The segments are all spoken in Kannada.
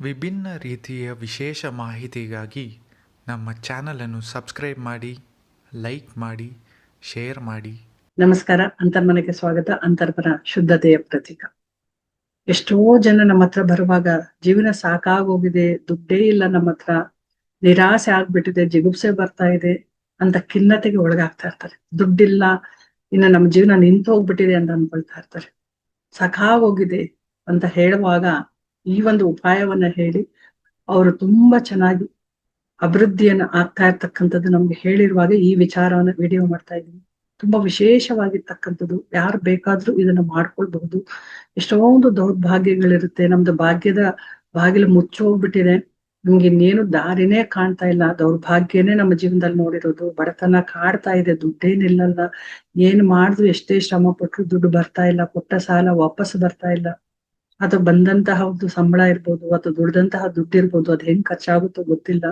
ವಿಭಿನ್ನ ರೀತಿಯ ವಿಶೇಷ ಮಾಹಿತಿಗಾಗಿ ನಮ್ಮ ಚಾನಲನ್ನು ಸಬ್ಸ್ಕ್ರೈಬ್ ಮಾಡಿ, ಲೈಕ್ ಮಾಡಿ, ಶೇರ್ ಮಾಡಿ. ನಮಸ್ಕಾರ. ಅಂತರ್ಮನೆಗೆ ಸ್ವಾಗತ. ಅಂತರ್ಮನ ಶುದ್ಧತೆಯ ಪ್ರತೀಕ. ಎಷ್ಟೋ ಜನ ನಮ್ಮ ಹತ್ರ ಬರುವಾಗ ಜೀವನ ಸಾಕಾಗೋಗಿದೆ, ದುಡ್ಡೇ ಇಲ್ಲ ನಮ್ಮ ಹತ್ರ, ನಿರಾಸೆ ಆಗ್ಬಿಟ್ಟಿದೆ, ಜಿಗುಪ್ಸೆ ಬರ್ತಾ ಇದೆ ಅಂತ ಖಿನ್ನತೆಗೆ ಒಳಗಾಗ್ತಾ ಇರ್ತಾರೆ. ದುಡ್ಡಿಲ್ಲ, ಇನ್ನು ನಮ್ಮ ಜೀವನ ನಿಂತು ಹೋಗ್ಬಿಟ್ಟಿದೆ ಅಂತ ಅನ್ಕೊಳ್ತಾ ಇರ್ತಾರೆ. ಸಾಕಾಗೋಗಿದೆ ಅಂತ ಹೇಳುವಾಗ ಈ ಒಂದು ಉಪಾಯವನ್ನ ಹೇಳಿ ಅವರು ತುಂಬಾ ಚೆನ್ನಾಗಿ ಅಭಿವೃದ್ಧಿಯನ್ನ ಆಗ್ತಾ ಇರ್ತಕ್ಕಂಥದ್ದು ನಮ್ಗೆ ಹೇಳಿರುವಾಗ ಈ ವಿಚಾರವನ್ನ ವಿಡಿಯೋ ಮಾಡ್ತಾ ಇದ್ದೀನಿ. ತುಂಬಾ ವಿಶೇಷವಾಗಿರ್ತಕ್ಕಂಥದ್ದು. ಯಾರು ಬೇಕಾದ್ರೂ ಇದನ್ನ ಮಾಡ್ಕೊಳ್ಬಹುದು. ಎಷ್ಟೊಂದು ದೌರ್ಭಾಗ್ಯಗಳಿರುತ್ತೆ. ನಮ್ದು ಭಾಗ್ಯದ ಬಾಗಿಲು ಮುಚ್ಚೋಗ್ಬಿಟ್ಟಿದೆ ನಮ್ಗೆ ಇನ್ನೇನು ದಾರಿನೇ ಕಾಣ್ತಾ ಇಲ್ಲ. ದೌರ್ಭಾಗ್ಯನೇ ನಮ್ಮ ಜೀವನದಲ್ಲಿ ನೋಡಿರೋದು. ಬಡತನ ಕಾಡ್ತಾ ಇದೆ. ದುಡ್ಡೇನಿಲ್ಲಲ್ಲ. ಏನ್ ಮಾಡಿದ್ರು ಎಷ್ಟೇ ಶ್ರಮ ಪಟ್ರು ದುಡ್ಡು ಬರ್ತಾ ಇಲ್ಲ. ಕೊಟ್ಟ ಸಾಲ ವಾಪಸ್ ಬರ್ತಾ ಇಲ್ಲ. ಅಥವಾ ಬಂದಂತಹ ಒಂದು ಸಂಬಳ ಇರ್ಬೋದು, ಅಥವಾ ದುಡ್ದಂತಹ ದುಡ್ಡು ಇರ್ಬೋದು, ಅದ್ ಹೆಂಗ್ ಖರ್ಚಾಗುತ್ತೋ ಗೊತ್ತಿಲ್ಲ.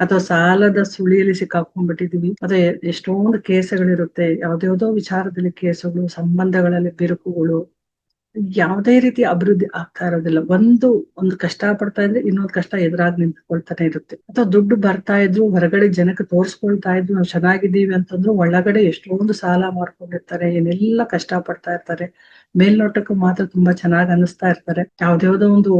ಅಥವಾ ಸಾಲದ ಸುಳಿಯಲ್ಲಿ ಸಿಕ್ಕಾಕೊಂಡ್ಬಿಟ್ಟಿದೀವಿ. ಅದೇ ಎಷ್ಟೊಂದು ಕೇಸುಗಳಿರುತ್ತೆ, ಯಾವ್ದ್ಯಾವ್ದೋ ವಿಚಾರದಲ್ಲಿ ಕೇಸುಗಳು, ಸಂಬಂಧಗಳಲ್ಲಿ ಬಿರುಕುಗಳು ಯಾವುದೇ ರೀತಿ ಅಭಿವೃದ್ಧಿ ಆಗ್ತಾ ಇರೋದಿಲ್ಲ. ಒಂದು ಒಂದು ಕಷ್ಟ ಪಡ್ತಾ ಇದ್ರೆ ಇನ್ನೊಂದು ಕಷ್ಟ ಎದುರಾಗಿ ನಿಂತ್ಕೊಳ್ತಾನೆ ಇರುತ್ತೆ. ಅಥವಾ ದುಡ್ಡು ಬರ್ತಾ ಇದ್ರು, ಹೊರಗಡೆ ಜನಕ್ಕೆ ತೋರ್ಸ್ಕೊಳ್ತಾ ಇದ್ರು, ನಾವು ಚೆನ್ನಾಗಿದ್ದೀವಿ ಅಂತಂದ್ರು ಒಳಗಡೆ ಎಷ್ಟೊಂದು ಸಾಲ ಮಾಡ್ಕೊಂಡಿರ್ತಾರೆ, ಏನೆಲ್ಲ ಕಷ್ಟ ಪಡ್ತಾ ಇರ್ತಾರೆ. ಮೇಲ್ನೋಟಕ್ಕೂ ಮಾತ್ರ ತುಂಬಾ ಚೆನ್ನಾಗಿ ಅನಿಸ್ತಾ ಇರ್ತಾರೆ. ಯಾವ್ದ್ಯಾವ್ದೋ ಒಂದು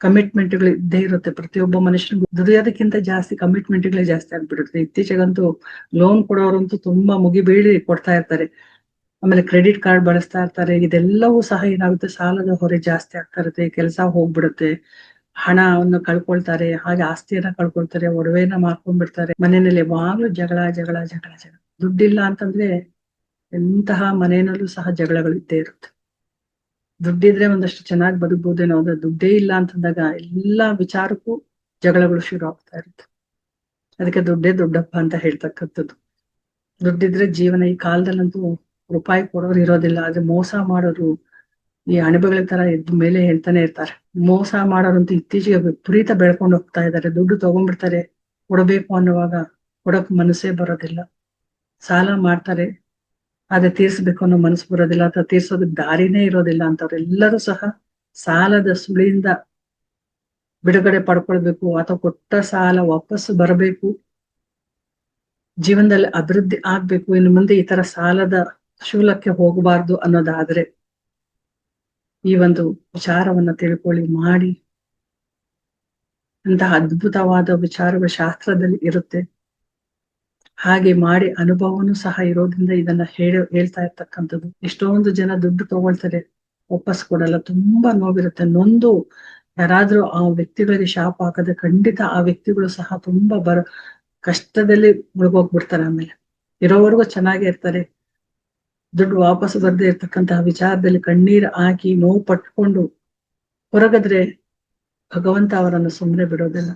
ಕಮಿಟ್ಮೆಂಟ್ಗಳು ಇದ್ದೇ ಇರುತ್ತೆ. ಪ್ರತಿಯೊಬ್ಬ ಮನುಷ್ಯನಿಗೂ ದುಡಿಯೋದಕ್ಕಿಂತ ಜಾಸ್ತಿ ಕಮಿಟ್ಮೆಂಟ್ಗಳೇ ಜಾಸ್ತಿ ಆಗ್ಬಿಡುತ್ತೆ. ಇತ್ತೀಚೆಗಂತೂ ಲೋನ್ ಕೊಡೋರಂತೂ ತುಂಬಾ ಮುಗಿಬೀಳಿ ಕೊಡ್ತಾ ಇರ್ತಾರೆ. ಆಮೇಲೆ ಕ್ರೆಡಿಟ್ ಕಾರ್ಡ್ ಬಳಸ್ತಾ ಇರ್ತಾರೆ, ಇದೆಲ್ಲವೂ ಸಹ ಏನಾಗುತ್ತೆ? ಸಾಲದ ಹೊರೆ ಜಾಸ್ತಿ ಆಗ್ತಾ ಇರುತ್ತೆ, ಕೆಲಸ ಹೋಗ್ಬಿಡುತ್ತೆ. ಹಣವನ್ನು ಕಳ್ಕೊಳ್ತಾರೆ, ಹಾಗೆ ಆಸ್ತಿಯನ್ನ ಕಳ್ಕೊಳ್ತಾರೆ ಒಡವೆನ ಮಾರ್ಕೊಂಡ್ಬಿಡ್ತಾರೆ. ಮನೆಯಲ್ಲಿ ಯಾವಾಗ್ಲೂ ಜಗಳ ಜಗಳ ಜಗಳ ಜಗಳ. ದುಡ್ಡಿಲ್ಲ ಅಂತಂದ್ರೆ ಎಂತಹ ಮನೆಯಲ್ಲೂ ಸಹ ಜಗಳಗಳು ಇದ್ದೇ ಇರುತ್ತೆ. ದುಡ್ಡಿದ್ರೆ ಒಂದಷ್ಟು ಚೆನ್ನಾಗಿ ಬದುಕ್ಬೋದೇನೋ ಅಂದ್ರೆ ದುಡ್ಡೇ ಇಲ್ಲ ಅಂತಂದಾಗ ಎಲ್ಲಾ ವಿಚಾರಕ್ಕೂ ಜಗಳಗಳು ಶುರು ಆಗ್ತಾ ಇರುತ್ತೆ. ಅದಕ್ಕೆ ದುಡ್ಡೇ ದೊಡ್ಡಪ್ಪ ಅಂತ ಹೇಳ್ತಕ್ಕಂಥದ್ದು. ದುಡ್ಡಿದ್ರೆ ಜೀವನ ಈ ಕಾಲದಲ್ಲಂತೂ ರೂಪಾಯಿ ಕೊಡೋರು ಇರೋದಿಲ್ಲ, ಆದ್ರೆ ಮೋಸ ಮಾಡೋರು ಈ ಅಣಬೆಗಳ ತರ ಎದ್ದ ಮೇಲೆ ಹೇಳ್ತಾನೆ ಇರ್ತಾರೆ. ಮೋಸ ಮಾಡೋರಂತೂ ಇತ್ತೀಚೆಗೆ ವಿಪರೀತ ಬೆಳ್ಕೊಂಡು ಹೋಗ್ತಾ ಇದ್ದಾರೆ. ದುಡ್ಡು ತಗೊಂಡ್ಬಿಡ್ತಾರೆ. ಕೊಡಬೇಕು ಅನ್ನುವಾಗ ಕೊಡಕ್ ಮನಸ್ಸೇ ಬರೋದಿಲ್ಲ. ಸಾಲ ಮಾಡ್ತಾರೆ, ಆದ್ರೆ ತೀರ್ಸ್ಬೇಕು ಅನ್ನೋ ಮನಸ್ಸು ಬರೋದಿಲ್ಲ, ಅಥವಾ ತೀರ್ಸೋದಕ್ ದಾರಿನೇ ಇರೋದಿಲ್ಲ ಅಂತವ್ರೆಲ್ಲರೂ ಸಹ ಸಾಲದ ಸುಳಿಯಿಂದ ಬಿಡುಗಡೆ ಪಡ್ಕೊಳ್ಬೇಕು, ಅಥವಾ ಕೊಟ್ಟ ಸಾಲ ವಾಪಸ್ ಬರಬೇಕು, ಜೀವನದಲ್ಲಿ ಅಭಿವೃದ್ಧಿ ಆಗ್ಬೇಕು, ಇನ್ನು ಮುಂದೆ ಈ ತರ ಸಾಲದ ಶೂಲಕ್ಕೆ ಹೋಗಬಾರ್ದು ಅನ್ನೋದಾದ್ರೆ ಈ ಒಂದು ವಿಚಾರವನ್ನ ತಿಳ್ಕೊಳ್ಳಿ, ಮಾಡಿ. ಅಂತಹ ಅದ್ಭುತವಾದ ವಿಚಾರಗಳು ಶಾಸ್ತ್ರದಲ್ಲಿ ಇರುತ್ತೆ. ಹಾಗೆ ಮಾಡಿ ಅನುಭವನೂ ಸಹ ಇರೋದ್ರಿಂದ ಇದನ್ನ ಹೇಳ, ಹೇಳ್ತಾ ಇರ್ತಕ್ಕಂಥದ್ದು. ಎಷ್ಟೊಂದು ಜನ ದುಡ್ಡು ತಗೊಳ್ತಾರೆ, ವಾಪಸ್ ಕೊಡಲ್ಲ. ತುಂಬಾ ನೋವಿರುತ್ತೆ. ನೊಂದು ಯಾರಾದ್ರೂ ಆ ವ್ಯಕ್ತಿಗಳಿಗೆ ಶಾಪ ಹಾಕದೆ ಖಂಡಿತ ಆ ವ್ಯಕ್ತಿಗಳು ಸಹ ತುಂಬಾ ಬರ, ಕಷ್ಟದಲ್ಲಿ ಮುಳುಗೋಗ್ಬಿಡ್ತಾರೆ ಆಮೇಲೆ. ಇರೋವರೆಗೂ ಚೆನ್ನಾಗೇ ಇರ್ತಾರೆ. ದುಡ್ಡು ವಾಪಸ್ ಬರದೇ ಇರ್ತಕ್ಕಂತಹ ವಿಚಾರದಲ್ಲಿ ಕಣ್ಣೀರು ಹಾಕಿ ನೋವು ಪಟ್ಕೊಂಡು ಹೊರಗದ್ರೆ ಭಗವಂತ ಅವರನ್ನು ಸುಮ್ಮನೆ ಬಿಡೋದಿಲ್ಲ.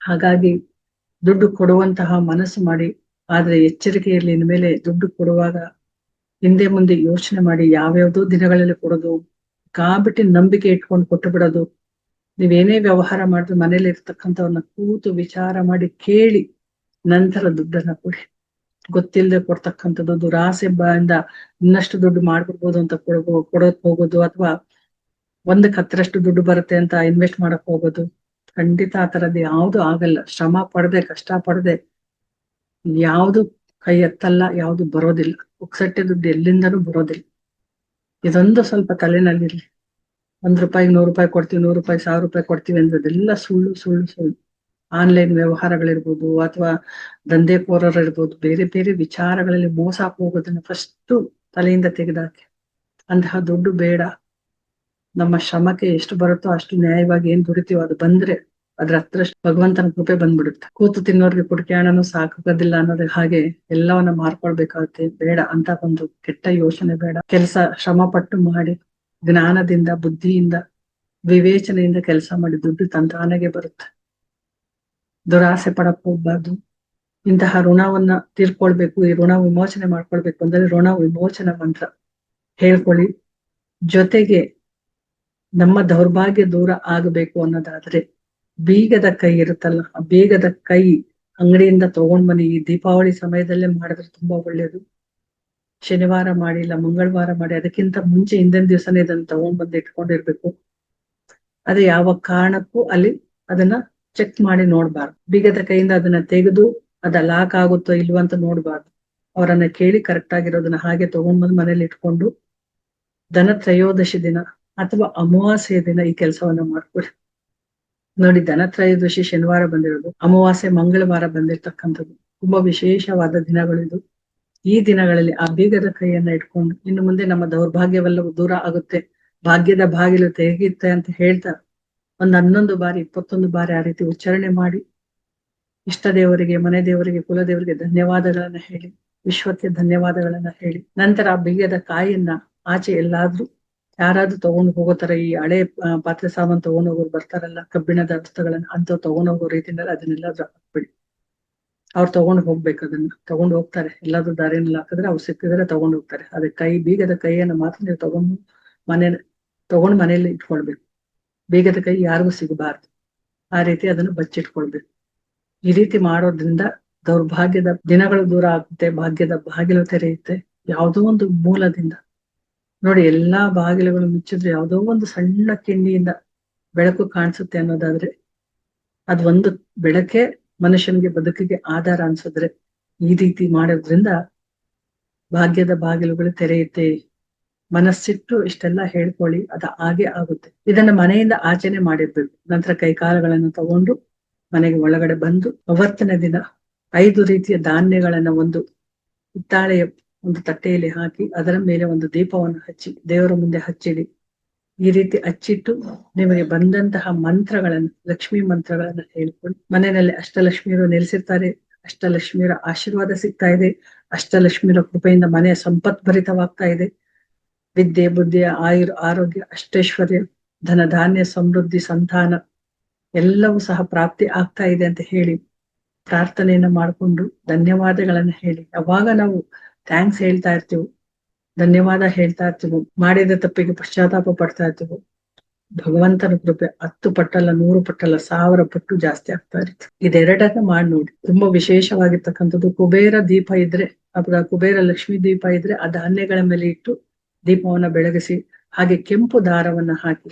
ಹಾಗಾಗಿ ದುಡ್ಡು ಕೊಡುವಂತಹ ಮನಸ್ಸು ಮಾಡಿ, ಆದ್ರೆ ಎಚ್ಚರಿಕೆಯಲ್ಲಿ ಇನ್ಮೇಲೆ ದುಡ್ಡು ಕೊಡುವಾಗ ಹಿಂದೆ ಮುಂದೆ ಯೋಚನೆ ಮಾಡಿ ಯಾವ್ಯಾವ್ದೋ ದಿನಗಳಲ್ಲಿ ಕೊಡೋದು, ಕಾಬಿಟ್ಟು ನಂಬಿಕೆ ಇಟ್ಕೊಂಡು ಕೊಟ್ಟು ಬಿಡೋದು, ನೀವೇನೇ ವ್ಯವಹಾರ ಮಾಡಿದ್ರು ಮನೇಲಿ ಇರ್ತಕ್ಕಂಥವ್ರನ್ನ ಕೂತು ವಿಚಾರ ಮಾಡಿ ಕೇಳಿ ನಂತರ ದುಡ್ಡನ್ನ ಕೊಡಿ. ಗೊತ್ತಿಲ್ಲದೆ ಕೊಡ್ತಕ್ಕಂಥದ್ದು ದುರಾಸೆ ಬಂದ ಇನ್ನಷ್ಟು ದುಡ್ಡು ಮಾಡ್ಬಿಡ್ಬೋದು ಅಂತ ಕೊಡೋ ಕೊಡೋಕ್ ಹೋಗೋದು ಅಥವಾ ಒಂದಕ್ಕೆ ಹತ್ತರಷ್ಟು ದುಡ್ಡು ಬರುತ್ತೆ ಅಂತ ಇನ್ವೆಸ್ಟ್ ಮಾಡಕ್ ಹೋಗೋದು, ಖಂಡಿತ ಆ ತರದ್ ಯಾವ್ದು ಆಗಲ್ಲ. ಶ್ರಮ ಪಡದೆ, ಕಷ್ಟ ಪಡದೆ, ಯಾವ್ದು ಕೈ ಎತ್ತಲ್ಲ, ಯಾವ್ದು ಬರೋದಿಲ್ಲ. ಉಕ್ಸಟ್ಟೆ ದುಡ್ಡು ಎಲ್ಲಿಂದನೂ ಬರೋದಿಲ್ಲ. ಇದೊಂದು ಸ್ವಲ್ಪ ತಲೆನಲ್ಲಿರ್ಲಿ. ಒಂದ್ ರೂಪಾಯಿ ನೂರು ರೂಪಾಯಿ ಕೊಡ್ತೀವಿ, ನೂರು ರೂಪಾಯಿ, ಸಾವಿರ ರೂಪಾಯಿ ಕೊಡ್ತೀವಿ ಅಂದ್ರದೆಲ್ಲ ಸುಳ್ಳು ಸುಳ್ಳು ಸುಳ್ಳು. ಆನ್ಲೈನ್ ವ್ಯವಹಾರಗಳಿರ್ಬೋದು ಅಥವಾ ದಂಧೆಕೋರರು ಇರ್ಬೋದು, ಬೇರೆ ಬೇರೆ ವಿಚಾರಗಳಲ್ಲಿ ಮೋಸ ಹೋಗೋದನ್ನ ಫಸ್ಟ್ ತಲೆಯಿಂದ ತೆಗೆದಾಕೆ. ಅಂತಹ ದುಡ್ಡು ಬೇಡ. ನಮ್ಮ ಶ್ರಮಕ್ಕೆ ಎಷ್ಟು ಬರುತ್ತೋ ಅಷ್ಟು ನ್ಯಾಯವಾಗಿ ಏನ್ ದುಡಿತೀವೋ ಅದು ಬಂದ್ರೆ ಅದ್ರ ಹತ್ರ ಭಗವಂತನ ಕೃಪೆ ಬಂದ್ಬಿಡುತ್ತೆ. ಕೂತು ತಿನ್ನೋರ್ಗೆ ಕುಡಿಕೆ ಸಾಕಾಗೋದಿಲ್ಲ ಅನ್ನೋದ್ರ ಹಾಗೆ ಎಲ್ಲವನ್ನ ಮಾರ್ಕೊಳ್ಬೇಕಾಗುತ್ತೆ. ಬೇಡ ಅಂತ ಒಂದು ಕೆಟ್ಟ ಯೋಚನೆ ಬೇಡ. ಕೆಲಸ ಶ್ರಮ ಪಟ್ಟು ಮಾಡಿ, ಜ್ಞಾನದಿಂದ, ಬುದ್ಧಿಯಿಂದ, ವಿವೇಚನೆಯಿಂದ ಕೆಲಸ ಮಾಡಿ, ದುಡ್ಡು ತಂತಾನೆಗೆ ಬರುತ್ತೆ. ದುರಾಸೆ ಪಡಕ್ ಹೋಗ್ಬಾರ್ದು ಇಂತಹ ಋಣವನ್ನ ತೀರ್ಕೊಳ್ಬೇಕು, ಈ ಋಣ ವಿಮೋಚನೆ ಮಾಡ್ಕೊಳ್ಬೇಕು ಅಂದ್ರೆ ಋಣ ವಿಮೋಚನ ಮಂತ್ರ. ಹೇಳ್ಕೊಳ್ಳಿ. ಜೊತೆಗೆ ನಮ್ಮ ದೌರ್ಭಾಗ್ಯ ದೂರ ಆಗಬೇಕು ಅನ್ನೋದಾದ್ರೆ ಬೀಗದ ಕೈ ಇರುತ್ತಲ್ಲ, ಆ ಬೀಗದ ಕೈ ಅಂಗಡಿಯಿಂದ ತಗೊಂಡ್ ಬನ್ನಿ. ಈ ದೀಪಾವಳಿ ಸಮಯದಲ್ಲೇ ಮಾಡಿದ್ರೆ ತುಂಬಾ ಒಳ್ಳೇದು. ಶನಿವಾರ ಮಾಡಿ, ಇಲ್ಲ ಮಂಗಳವಾರ ಮಾಡಿ, ಅದಕ್ಕಿಂತ ಮುಂಚೆ ಹಿಂದಿನ ದಿವಸನೇ ಇದನ್ನ ತಗೊಂಡ್ಬಂದು ಇಟ್ಕೊಂಡಿರ್ಬೇಕು. ಅದೇ ಯಾವ ಕಾರಣಕ್ಕೂ ಅಲ್ಲಿ ಅದನ್ನ ಚೆಕ್ ಮಾಡಿ ನೋಡ್ಬಾರ್ದು. ಬೀಗದ ಕೈಯಿಂದ ಅದನ್ನ ತೆಗೆದು ಅದ ಲಾಕ್ ಆಗುತ್ತೋ ಇಲ್ವೋ ಅಂತ ನೋಡ್ಬಾರ್ದು. ಅವರನ್ನ ಕೇಳಿ ಕರೆಕ್ಟ್ ಆಗಿರೋದನ್ನ ಹಾಗೆ ತಗೊಂಡ್ಬಂದು ಮನೇಲಿ ಇಟ್ಕೊಂಡು ದನ ತ್ರಯೋದಶಿ ದಿನ ಅಥವಾ ಅಮಾವಾಸ್ಯೆ ದಿನ ಈ ಕೆಲಸವನ್ನ ಮಾಡ್ಕೊಳ್ಳಿ. ನೋಡಿ ದನ ತ್ರಯೋದಶಿ ಶನಿವಾರ ಬಂದಿರೋದು. ಅಮಾವಾಸ್ಯೆ, ಮಂಗಳವಾರ ಬಂದಿರ್ತಕ್ಕಂಥದ್ದು. ತುಂಬಾ ವಿಶೇಷವಾದ ದಿನಗಳು ಇದು. ಈ ದಿನಗಳಲ್ಲಿ ಆ ಬೀಗದ ಕೈಯನ್ನ ಇಟ್ಕೊಂಡು ಇನ್ನು ಮುಂದೆ ನಮ್ಮ ದೌರ್ಭಾಗ್ಯವೆಲ್ಲವೂ ದೂರ ಆಗುತ್ತೆ. ಭಾಗ್ಯದ ಬಾಗಿಲು ತೆಗೆಯುತ್ತೆ ಅಂತ ಹೇಳ್ತಾ ಒಂದ್ ಹನ್ನೊಂದು ಬಾರಿ, ಇಪ್ಪತ್ತೊಂದು ಬಾರಿ ಆ ರೀತಿ ಉಚ್ಚಾರಣೆ ಮಾಡಿ, ಇಷ್ಟ ದೇವರಿಗೆ, ಮನೆ ದೇವರಿಗೆ ಕುಲದೇವರಿಗೆ ಧನ್ಯವಾದಗಳನ್ನ ಹೇಳಿ, ವಿಶ್ವಕ್ಕೆ ಧನ್ಯವಾದಗಳನ್ನ ಹೇಳಿ, ನಂತರ ಆ ಬೀಗದ ಕಾಯಿಯನ್ನ ಆಚೆ ಎಲ್ಲಾದ್ರೂ ಯಾರಾದ್ರೂ ತಗೊಂಡು ಹೋಗೋತರ ಈ ಹಳೆ ಪಾತ್ರೆ ಸಾಮಾನು ತಗೊಂಡೋಗೋರು ಬರ್ತಾರಲ್ಲ, ಕಬ್ಬಿಣದ ಅರ್ಥಗಳನ್ನ ಅಂತ ತಗೊಂಡು ಹೋಗೋ ರೀತಿಯಲ್ಲಿ ಅದನ್ನೆಲ್ಲಾದ್ರೂ ಹಾಕ್ಬಿಡಿ. ಅವ್ರು ತಗೊಂಡು ಹೋಗ್ಬೇಕು ಅದನ್ನ, ತಗೊಂಡು ಹೋಗ್ತಾರೆ, ಎಲ್ಲಾದ್ರೂ ದಾರಿನಲ್ಲಿ ಹಾಕಿದ್ರೆ ಅವ್ರು ಸಿಕ್ಕಿದ್ರೆ ತಗೊಂಡು ಹೋಗ್ತಾರೆ, ಅದೇ ಕೈ, ಬೀಗದ ಕೈಯನ್ನ ಮಾತ್ರ ನೀವು ತಗೊಂಡು ಮನೆ ತಗೊಂಡು ಮನೆಯಲ್ಲಿ ಇಟ್ಕೊಳ್ಬೇಕು. ಬೀಗದ ಕೈ ಯಾರಿಗೂ ಸಿಗಬಾರ್ದು. ಆ ರೀತಿ ಅದನ್ನು ಬಚ್ಚಿಟ್ಕೊಳ್ಬೇಕು. ಈ ರೀತಿ ಮಾಡೋದ್ರಿಂದ ದೌರ್ಭಾಗ್ಯದ ದಿನಗಳು ದೂರ ಆಗುತ್ತೆ, ಭಾಗ್ಯದ ಬಾಗಿಲು ತೆರೆಯುತ್ತೆ ಯಾವುದೋ ಒಂದು ಮೂಲದಿಂದ. ನೋಡಿ, ಎಲ್ಲಾ ಬಾಗಿಲುಗಳು ಮುಚ್ಚಿದ್ರೆ ಯಾವುದೋ ಒಂದು ಸಣ್ಣ ಕಿಂಡಿಯಿಂದ ಬೆಳಕು ಕಾಣಿಸುತ್ತೆ ಅನ್ನೋದಾದ್ರೆ, ಅದ್ ಒಂದು ಬೆಳಕೆ ಮನುಷ್ಯನಿಗೆ ಬದುಕಿಗೆ ಆಧಾರ ಅನ್ಸಿದ್ರೆ ಈ ರೀತಿ ಮಾಡೋದ್ರಿಂದ ಭಾಗ್ಯದ ಬಾಗಿಲುಗಳು ತೆರೆಯುತ್ತೆ. ಮನಸ್ಸಿಟ್ಟು ಇಷ್ಟೆಲ್ಲ ಹೇಳ್ಕೊಳ್ಳಿ, ಅದು ಹಾಗೆ ಆಗುತ್ತೆ. ಇದನ್ನ ಮನೆಯಿಂದ ಆಚರಣೆ ಮಾಡಿರ್ಬೇಕು. ನಂತರ ಕೈಕಾಲುಗಳನ್ನು ತಗೊಂಡು ಮನೆಗೆ ಒಳಗಡೆ ಬಂದು ಅವರ್ತನ ದಿನ ಐದು ರೀತಿಯ ಧಾನ್ಯಗಳನ್ನ ಒಂದು ಹಿತ್ತಾಳೆಯ ಒಂದು ತಟ್ಟೆಯಲ್ಲಿ ಹಾಕಿ ಅದರ ಮೇಲೆ ಒಂದು ದೀಪವನ್ನು ಹಚ್ಚಿ, ದೇವರ ಮುಂದೆ ಹಚ್ಚಿಡಿ. ಈ ರೀತಿ ಹಚ್ಚಿಟ್ಟು ನಿಮಗೆ ಬಂದಂತಹ ಮಂತ್ರಗಳನ್ನು, ಲಕ್ಷ್ಮಿ ಮಂತ್ರಗಳನ್ನ ಹೇಳ್ಕೊಂಡು ಮನೆಯಲ್ಲಿ ಅಷ್ಟಲಕ್ಷ್ಮಿಯರು ನೆಲೆಸಿರ್ತಾರೆ ಅಷ್ಟಲಕ್ಷ್ಮಿಯರ ಆಶೀರ್ವಾದ ಸಿಗ್ತಾ ಇದೆ ಅಷ್ಟಲಕ್ಷ್ಮಿಯರ ಕೃಪೆಯಿಂದ ಮನೆ ಸಂಪತ್ಭರಿತವಾಗ್ತಾ ಇದೆ. ವಿದ್ಯೆ, ಬುದ್ಧಿಯ ಆಯುರ್ ಆರೋಗ್ಯ, ಅಷ್ಟೈಶ್ವರ್ಯ ಧನ ಧಾನ್ಯ ಸಮೃದ್ಧಿ, ಸಂತಾನ ಎಲ್ಲವೂ ಸಹ ಪ್ರಾಪ್ತಿ ಆಗ್ತಾ ಇದೆ ಅಂತ ಹೇಳಿ ಪ್ರಾರ್ಥನೆಯನ್ನ ಮಾಡಿಕೊಂಡು ಧನ್ಯವಾದಗಳನ್ನ ಹೇಳಿ. ಯಾವಾಗ ನಾವು ಥ್ಯಾಂಕ್ಸ್ ಹೇಳ್ತಾ ಇರ್ತೀವಿ, ಧನ್ಯವಾದ ಹೇಳ್ತಾ ಇರ್ತೀವಿ, ಮಾಡಿದ ತಪ್ಪಿಗೆ ಪಶ್ಚಾತ್ತಾಪ ಪಡ್ತಾ ಇರ್ತೀವಿ, ಭಗವಂತನ ಕೃಪೆ ಹತ್ತು ಪಟ್ಟಲ್ಲ, ನೂರು ಪಟ್ಟಲ್ಲ, ಸಾವಿರ ಪಟ್ಟು ಜಾಸ್ತಿ ಆಗ್ತಾ ಇರ್ತದೆ ಇದೆರಡನ್ನ ಮಾಡಿ ನೋಡಿ. ತುಂಬಾ ವಿಶೇಷವಾಗಿರ್ತಕ್ಕಂಥದ್ದು ಕುಬೇರ ದೀಪ ಇದ್ರೆ ಅಥವಾ ಕುಬೇರ ಲಕ್ಷ್ಮಿ ದೀಪ ಇದ್ರೆ, ಆ ಧಾನ್ಯಗಳ ಮೇಲೆ ಇಟ್ಟು ದೀಪವನ್ನ ಬೆಳಗಿಸಿ, ಹಾಗೆ ಕೆಂಪು ದಾರವನ್ನ ಹಾಕಿ,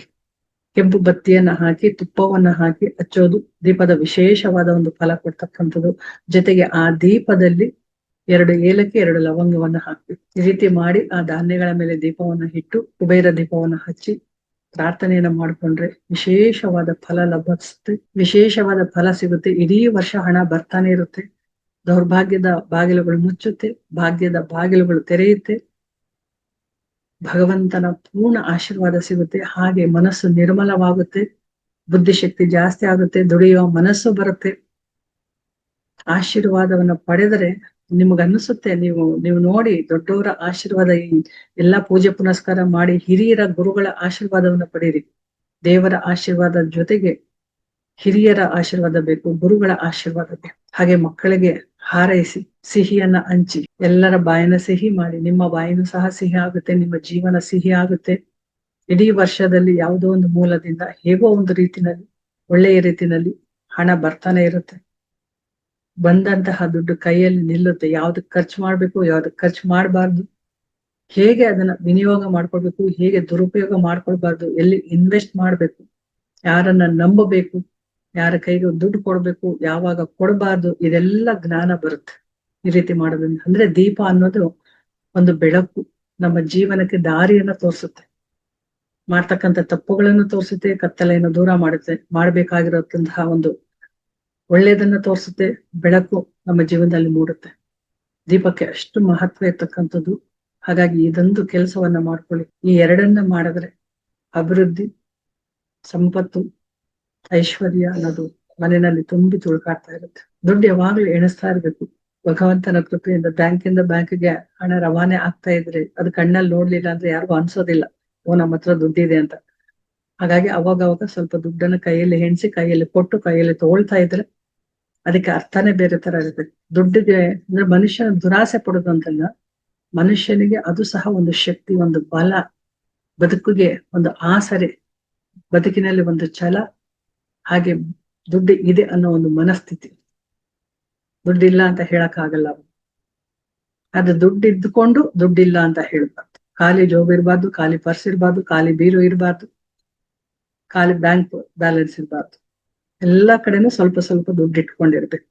ಕೆಂಪು ಬತ್ತಿಯನ್ನ ಹಾಕಿ, ತುಪ್ಪವನ್ನ ಹಾಕಿ ಹಚ್ಚೋದು ದೀಪದ ವಿಶೇಷವಾದ ಒಂದು ಫಲ ಕೊಡ್ತಕ್ಕಂಥದ್ದು. ಜೊತೆಗೆ ಆ ದೀಪದಲ್ಲಿ ಎರಡು ಏಲಕ್ಕಿ, ಎರಡು ಲವಂಗವನ್ನ ಹಾಕಿ, ಈ ರೀತಿ ಮಾಡಿ ಆ ಧಾನ್ಯಗಳ ಮೇಲೆ ದೀಪವನ್ನ ಇಟ್ಟು, ಕುಬೇರ ದೀಪವನ್ನ ಹಚ್ಚಿ ಪ್ರಾರ್ಥನೆಯನ್ನ ಮಾಡ್ಕೊಂಡ್ರೆ ವಿಶೇಷವಾದ ಫಲ ಲಭಿಸುತ್ತೆ. ವಿಶೇಷವಾದ ಫಲ ಸಿಗುತ್ತೆ. ಇಡೀ ವರ್ಷ ಹಣ ಬರ್ತಾನೆ ಇರುತ್ತೆ. ದೌರ್ಭಾಗ್ಯದ ಬಾಗಿಲುಗಳು ಮುಚ್ಚುತ್ತೆ. ಭಾಗ್ಯದ ಬಾಗಿಲುಗಳು ತೆರೆಯುತ್ತೆ. ಭಗವಂತನ ಪೂರ್ಣ ಆಶೀರ್ವಾದ ಸಿಗುತ್ತೆ, ಹಾಗೆ ಮನಸ್ಸು ನಿರ್ಮಲವಾಗುತ್ತೆ, ಬುದ್ಧಿಶಕ್ತಿ ಜಾಸ್ತಿ ಆಗುತ್ತೆ, ದುಡಿಯುವ ಮನಸ್ಸು ಬರುತ್ತೆ. ಆಶೀರ್ವಾದವನ್ನ ಪಡೆದರೆ ನಿಮಗನ್ನಿಸುತ್ತೆ, ನೀವು ನೀವು ನೋಡಿ ದೊಡ್ಡವರ ಆಶೀರ್ವಾದ ಎಲ್ಲ ಪೂಜೆ ಪುನಸ್ಕಾರ ಮಾಡಿ ಹಿರಿಯರ ಗುರುಗಳ ಆಶೀರ್ವಾದವನ್ನ ಪಡೀರಿ ದೇವರ ಆಶೀರ್ವಾದ ಜೊತೆಗೆ ಹಿರಿಯರ ಆಶೀರ್ವಾದ ಬೇಕು, ಗುರುಗಳ ಆಶೀರ್ವಾದ ಬೇಕು. ಹಾಗೆ ಮಕ್ಕಳಿಗೆ ಹಾರೈಸಿ, ಸಿಹಿಯನ್ನ ಹಂಚಿ, ಎಲ್ಲರ ಬಾಯನ್ನ ಸಿಹಿ ಮಾಡಿ, ನಿಮ್ಮ ಬಾಯಿನೂ ಸಹ ಸಿಹಿ ಆಗುತ್ತೆ, ನಿಮ್ಮ ಜೀವನ ಸಿಹಿ ಆಗುತ್ತೆ. ಇಡೀ ವರ್ಷದಲ್ಲಿ ಯಾವುದೋ ಒಂದು ಮೂಲದಿಂದ ಹೇಗೋ ಒಂದು ರೀತಿನಲ್ಲಿ, ಒಳ್ಳೆಯ ರೀತಿನಲ್ಲಿ ಹಣ ಬರ್ತಾನೆ ಇರುತ್ತೆ. ಬಂದಂತಹ ದುಡ್ಡು ಕೈಯಲ್ಲಿ ನಿಲ್ಲುತ್ತೆ. ಯಾವ್ದಕ್ ಖರ್ಚು ಮಾಡ್ಬೇಕು ಯಾವ್ದಕ್ ಖರ್ಚು ಮಾಡಬಾರ್ದು. ಹೇಗೆ ಅದನ್ನ ವಿನಿಯೋಗ ಮಾಡ್ಕೊಳ್ಬೇಕು, ಹೇಗೆ ದುರುಪಯೋಗ ಮಾಡ್ಕೊಳ್ಬಾರ್ದು, ಎಲ್ಲಿ ಇನ್ವೆಸ್ಟ್ ಮಾಡ್ಬೇಕು, ಯಾರನ್ನ ನಂಬಬೇಕು ಯಾರ ಕೈಗೆ ದುಡ್ಡು ಕೊಡ್ಬೇಕು, ಯಾವಾಗ ಕೊಡಬಾರ್ದು, ಇದೆಲ್ಲ ಜ್ಞಾನ ಬರುತ್ತೆ ಈ ರೀತಿ ಮಾಡೋದ್ರಿಂದ. ಅಂದ್ರೆ ದೀಪ ಅನ್ನೋದು ಒಂದು ಬೆಳಕು ನಮ್ಮ ಜೀವನಕ್ಕೆ ದಾರಿಯನ್ನ ತೋರಿಸುತ್ತೆ. ಮಾಡ್ತಕ್ಕಂತ ತಪ್ಪುಗಳನ್ನು ತೋರಿಸುತ್ತೆ, ಕತ್ತಲೆಯನ್ನು ದೂರ ಮಾಡುತ್ತೆ, ಮಾಡ್ಬೇಕಾಗಿರೋಂತಹ ಒಂದು ಒಳ್ಳೆಯದನ್ನ ತೋರಿಸುತ್ತೆ, ಬೆಳಕು ನಮ್ಮ ಜೀವನದಲ್ಲಿ ಮೂಡುತ್ತೆ. ದೀಪಕ್ಕೆ ಅಷ್ಟು ಮಹತ್ವ ಇರ್ತಕ್ಕಂಥದ್ದು. ಹಾಗಾಗಿ ಇದೊಂದು ಕೆಲಸವನ್ನ ಮಾಡ್ಕೊಳ್ಳಿ. ಈ ಎರಡನ್ನ ಮಾಡಿದ್ರೆ ಅಭಿವೃದ್ಧಿ, ಸಂಪತ್ತು ಐಶ್ವರ್ಯ ಅನ್ನೋದು ಮನೆಯಲ್ಲಿ ತುಂಬಿ ತುಳ್ಕಾಡ್ತಾ ಇರುತ್ತೆ. ದುಡ್ಡು ಯಾವಾಗ್ಲೂ ಎಣಿಸ್ತಾ ಇರ್ಬೇಕು. ಭಗವಂತನ ಕೃಪೆಯಿಂದ ಬ್ಯಾಂಕಿಂದ ಬ್ಯಾಂಕ್ಗೆ ಹಣ ರವಾನೆ ಆಗ್ತಾ ಇದ್ರೆ ಅದು ಕಣ್ಣಲ್ಲಿ ನೋಡ್ಲಿಲ್ಲ ಅಂದ್ರೆ ಯಾರಿಗೂ ಅನ್ಸೋದಿಲ್ಲ. ಓ, ನಮ್ಮ ಹತ್ರ ದುಡ್ಡಿದೆ ಅಂತ. ಹಾಗಾಗಿ ಅವಾಗ ಅವಾಗ ಸ್ವಲ್ಪ ದುಡ್ಡನ್ನ ಕೈಯಲ್ಲಿ ಹೆಣ್ಸಿ, ಕೈಯಲ್ಲಿ ಕೊಟ್ಟು, ಕೈಯಲ್ಲಿ ತಗೊಳ್ತಾ ಇದ್ರೆ ಅದಕ್ಕೆ ಅರ್ಥನೇ ಬೇರೆ ತರ ಇರುತ್ತೆ. ದುಡ್ಡಿಗೆ ಅಂದ್ರೆ ಮನುಷ್ಯನ ದುರಾಸೆ ಪಡೋದು ಅಂತಲ್ಲ ಮನುಷ್ಯನಿಗೆ ಅದು ಸಹ ಒಂದು ಶಕ್ತಿ, ಒಂದು ಬಲ, ಬದುಕಿಗೆ ಒಂದು ಆಸರೆ, ಬದುಕಿನಲ್ಲಿ ಒಂದು ಛಲ ಹಾಗೆ ದುಡ್ಡು ಇದೆ ಅನ್ನೋ ಒಂದು ಮನಸ್ಥಿತಿ. ದುಡ್ಡಿಲ್ಲ ಅಂತ ಹೇಳಕ್ ಆಗಲ್ಲ ಅದು ದುಡ್ಡು ಇದ್ದುಕೊಂಡು ದುಡ್ಡಿಲ್ಲ ಅಂತ ಹೇಳ್ಬಾರ್ದು. ಖಾಲಿ ಜಾಬ್ ಇರಬಾರ್ದು, ಖಾಲಿ ಪರ್ಸ್ ಇರಬಾರ್ದು, ಖಾಲಿ ಬೀರು ಇರಬಾರ್ದು, ಖಾಲಿ ಬ್ಯಾಂಕ್ ಬ್ಯಾಲೆನ್ಸ್ ಇರಬಾರ್ದು. ಎಲ್ಲಾ ಕಡೆನೂ ಸ್ವಲ್ಪ ಸ್ವಲ್ಪ ದುಡ್ಡು ಇಟ್ಕೊಂಡಿರ್ಬೇಕು.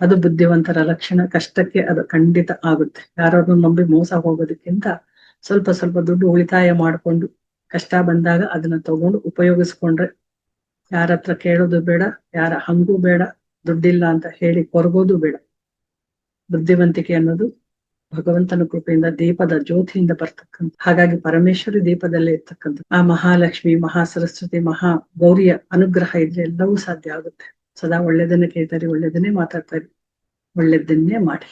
ಅದು ಬುದ್ಧಿವಂತರ ಲಕ್ಷಣ, ಕಷ್ಟಕ್ಕೆ ಅದು ಖಂಡಿತ ಆಗುತ್ತೆ. ಯಾರಾದ್ರೂ ನಂಬಿ ಮೋಸ ಹೋಗೋದಕ್ಕಿಂತ ಸ್ವಲ್ಪ ಸ್ವಲ್ಪ ದುಡ್ಡು ಉಳಿತಾಯ ಮಾಡಿಕೊಂಡು ಕಷ್ಟ ಬಂದಾಗ ಅದನ್ನ ತಗೊಂಡು ಉಪಯೋಗಿಸ್ಕೊಂಡ್ರೆ ಯಾರ ಹತ್ರ ಕೇಳೋದು ಬೇಡ, ಯಾರ ಹಂಗೂ ಬೇಡ, ದುಡ್ಡಿಲ್ಲ ಅಂತ ಹೇಳಿ ಕೊರಗೋದು ಬೇಡ. ಬುದ್ಧಿವಂತಿಕೆ ಅನ್ನೋದು ಭಗವಂತನ ಕೃಪೆಯಿಂದ ದೀಪದ ಜ್ಯೋತಿಯಿಂದ ಬರ್ತಕ್ಕಂಥ ಹಾಗಾಗಿ ಪರಮೇಶ್ವರಿ ದೀಪದಲ್ಲೇ ಇರ್ತಕ್ಕಂಥ ಆ ಮಹಾಲಕ್ಷ್ಮಿ ಮಹಾ ಸರಸ್ವತಿ ಮಹಾ ಗೌರಿಯ ಅನುಗ್ರಹ ಇದ್ರೆ ಎಲ್ಲವೂ ಸಾಧ್ಯ ಆಗುತ್ತೆ. ಸದಾ ಒಳ್ಳೇದನ್ನೇ ಕೇಳ್ತಾರೆ ಒಳ್ಳೇದನ್ನೇ ಮಾತಾಡ್ತಾರೆ ಒಳ್ಳೇದನ್ನೇ ಮಾಡಿ.